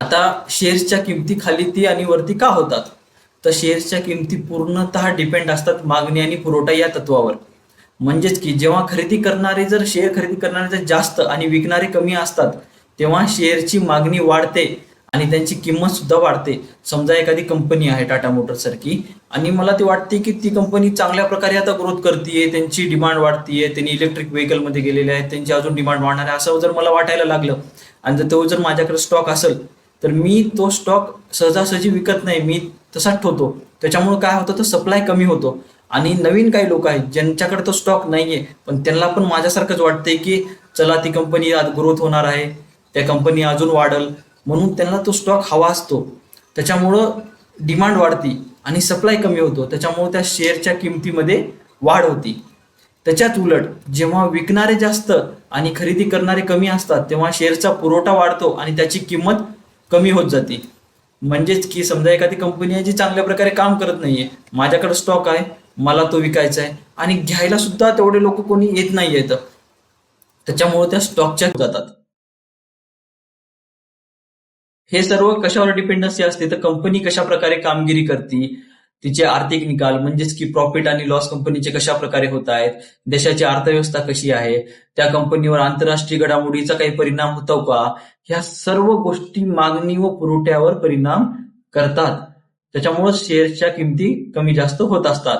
आता शेअर्सच्या किमती खाली ती आणि वरती का होतात? तर शेअर्सच्या किमती पूर्णतः डिपेंड असतात मागणी आणि पुरवठा या तत्वावर. म्हणजेच की जेव्हा खरेदी करणारे जर शेअर खरेदी करणारे जर जास्त आणि विकणारे कमी असतात तेव्हा शेअरची मागणी वाढते आणि त्यांची किंमत सुद्धा वाढते. समजा एखादी कंपनी आहे टाटा मोटर सारखी आणि मला ते वाटते की ती कंपनी चांगल्या प्रकारे आता ग्रोथ करतीये त्यांची डिमांड वाढतीये त्यांनी इलेक्ट्रिक व्हेकलमध्ये गेलेले आहेत त्यांची अजून डिमांड वाढणार आहे असं जर मला वाटायला लागलं आणि जर तो जर माझ्याकडे स्टॉक असेल तर मी तो स्टॉक सहजासहजी विकत नाही मी तसाच ठेवतो. त्याच्यामुळे काय होतं तर सप्लाय कमी होतो. आणि नवीन काही लोक आहेत ज्यांच्याकडे तो स्टॉक नाहीये पण त्यांना पण माझ्यासारखंच वाटतंय की चला ती कंपनी आज ग्रोथ होणार आहे त्या कंपनी अजून वाढल. म्हणून त्यांना तो स्टॉक हवा असतो. त्याच्यामुळं डिमांड वाढती आणि सप्लाय कमी होतो. त्याच्यामुळे त्या शेअरच्या किमतीमध्ये वाढ होती. त्याच्यात उलट जेव्हा विकणारे जास्त आणि खरेदी करणारे कमी असतात तेव्हा शेअरचा पुरवठा वाढतो आणि त्याची किंमत कमी होत जाते. म्हणजेच की समजा एखादी कंपनी आहे जी चांगल्या प्रकारे काम करत नाहीये. माझ्याकडे स्टॉक आहे मला तो विकायचा आहे आणि घ्यायला सुद्धा तेवढे लोक कोणी येत नाही आहेत. त्याच्यामुळे त्या स्टॉकच्या जातात. हे सर्व कशावर डिपेंडन्सी असते? तर कंपनी कशा प्रकारे कामगिरी करते? तिचे आर्थिक निकाल म्हणजेच की प्रॉफिट आणि लॉस कंपनीचे कशा प्रकारे होत आहेत देशाची अर्थव्यवस्था कशी आहे त्या कंपनीवर आंतरराष्ट्रीय घडामोडीचा काही परिणाम होतो का ह्या सर्व गोष्टी मागणी व पुरवठ्यावर परिणाम करतात. त्याच्यामुळे शेअरच्या किमती कमी जास्त होत असतात.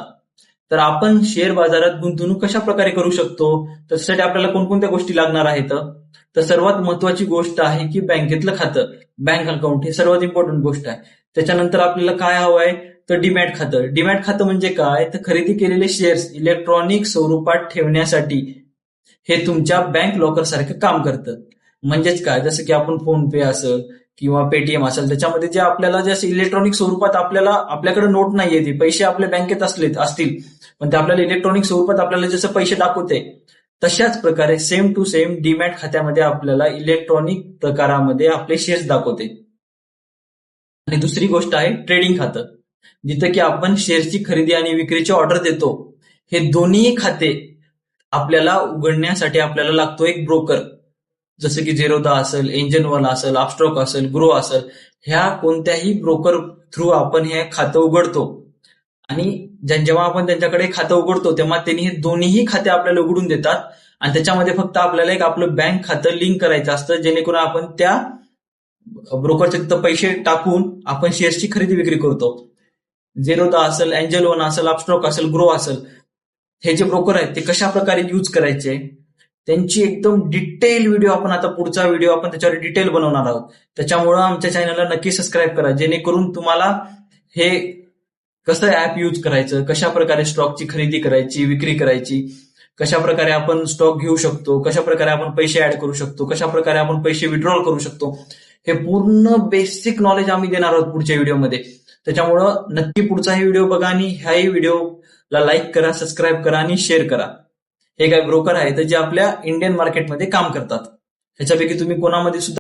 तर आपण शेअर बाजारात गुंतवणूक कशा प्रकारे करू शकतो? त्यासाठी आपल्याला कोणकोणत्या गोष्टी लागणार आहेत? तर सर्वात महत्वाची गोष्ट आहे की बँकेतलं खातं बँक अकाउंट हे सर्वात इम्पॉर्टंट गोष्ट आहे. त्याच्यानंतर आपल्याला काय हवं आहे तर डीमॅट खातं. डीमॅट खातं म्हणजे काय? तर खरेदी केलेले शेअर्स इलेक्ट्रॉनिक स्वरूपात ठेवण्यासाठी हे तुमच्या बँक लॉकर सारखं काम करतं. म्हणजेच काय? जसं की आपण फोन पे असेल किंवा पेटीएम असेल त्याच्यामध्ये जे आपल्याला जे इलेक्ट्रॉनिक स्वरूपात आपल्याला आपल्याकडे नोट नाहीये ते. पैसे आपल्या बँकेत असले असतील. पण ते आपल्याला इलेक्ट्रॉनिक स्वरूपात आपल्याला जसं पैसे दाखवते तशाच प्रकारे सेम टू सेम डीमॅट खात्यामध्ये आपल्याला इलेक्ट्रॉनिक प्रकारामध्ये आपले शेअर्स दाखवते. आणि दुसरी गोष्ट आहे ट्रेडिंग खातं. जिथं की आपण शेअरची खरेदी आणि विक्रीची ऑर्डर देतो हे दोन्ही खाते आपल्याला उघडण्यासाठी आपल्याला लागतो एक ब्रोकर. जसं की झेरोदा असेल एंजन वन असेल आपस्ट्रॉक असेल ग्रो असेल ह्या कोणत्याही ब्रोकर थ्रू आपण हे खातं उघडतो. आणि जेव्हा आपण त्यांच्याकडे खातं उघडतो तेव्हा त्यांनी हे दोन्हीही खाते आपल्याला उघडून देतात. आणि त्याच्यामध्ये फक्त आपल्याला एक आपलं बँक खातं लिंक करायचं असतं जेणेकरून आपण त्या ब्रोकरचे पैसे टाकून आपण शेअर्सची खरेदी विक्री करतो. झेरोदा असेल अँजल वन असेल अपस्ट्रॉक असेल ग्रो असेल हे जे ब्रोकर आहेत ते कशा प्रकारे यूज करायचे? त्यांची एकदम डिटेल व्हिडिओ आपण आता पुढचा व्हिडिओ आपण त्याच्यावर डिटेल बनवणार आहोत. त्याच्यामुळं आमच्या चॅनलला नक्की सबस्क्राईब करा जेणेकरून तुम्हाला हे कसं ऍप यूज करायचं कशा प्रकारे स्टॉकची खरेदी करायची विक्री करायची कशा प्रकारे आपण स्टॉक घेऊ शकतो कशा प्रकारे आपण पैसे ऍड करू शकतो कशा प्रकारे आपण पैसे विड्रॉल करू शकतो हे पूर्ण बेसिक नॉलेज आम्ही देणार आहोत पुढच्या व्हिडिओमध्ये त्याच्यामुळं नक्की पुढचाही व्हिडिओ बघा आणि ह्याही व्हिडिओला लाईक करा सबस्क्राईब करा आणि शेअर करा. हे काय ब्रोकर आहेत जे आपल्या इंडियन मार्केटमध्ये काम करतात. ह्याच्यापैकी तुम्ही कोणामध्ये सुद्धा